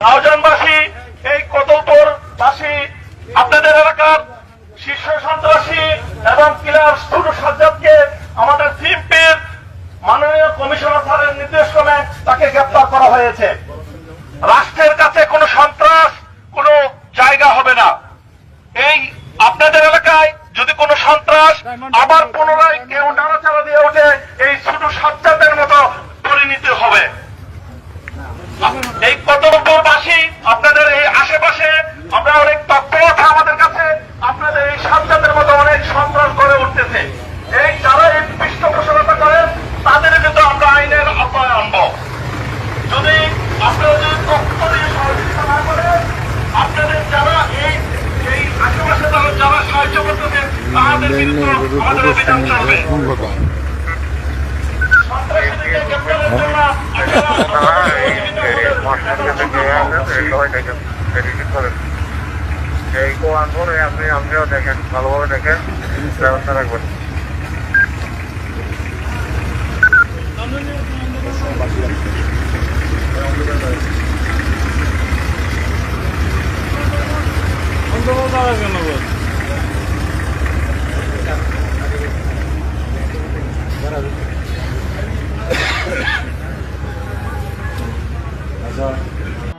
রাউজানবাসী এই কদলপুরবাসী, আপনাদের এলাকার শীর্ষ সন্ত্রাসী এবং কিলার ছোট সাজ্জাদকে আমাদের সিএমপির মাননীয় কমিশনার স্যারের নির্দেশক্রমে তাকে গ্রেপ্তার করা হয়েছে। রাষ্ট্রের কাছে কোনো সন্ত্রাস, কোনো জায়গা হবে না। এই আপনাদের এলাকায় যদি কোনো সন্ত্রাস আবার পুনরায় কেউ নাড়াচাড়া দিয়ে ওঠে, এই ছোট সাজ্জাদের মতো পরিণতি হবে। এই কতরূপবাসী আপনাদের এই আশেপাশে আমরা অনেক তথ্য আছে আমাদের কাছে আপনাদের এই সাজ্জাদের মতো অনেক সন্ত্রাস করে উঠতেছে এই যারা এই পৃষ্ঠপোষকতা করেন তাদের কিন্তু আমরা আইনের আওতায় আনব যদি আপনারা যদি তথ্য দিয়ে সহযোগিতা না করেন আপনাদের যারা এই এই আশেপাশে যারা যারা সাহায্য করতেছেন তাদের কিন্তু আমাদের অভিযান চলবে। সন্ত্রাসীদেরকে গ্রেপ্তারের জন্য আপনারা এই কোরআন করে আপনি আপনিও দেখেন ভালোভাবে দেখেন ব্যবস্থা রাখবেন আচ্ছা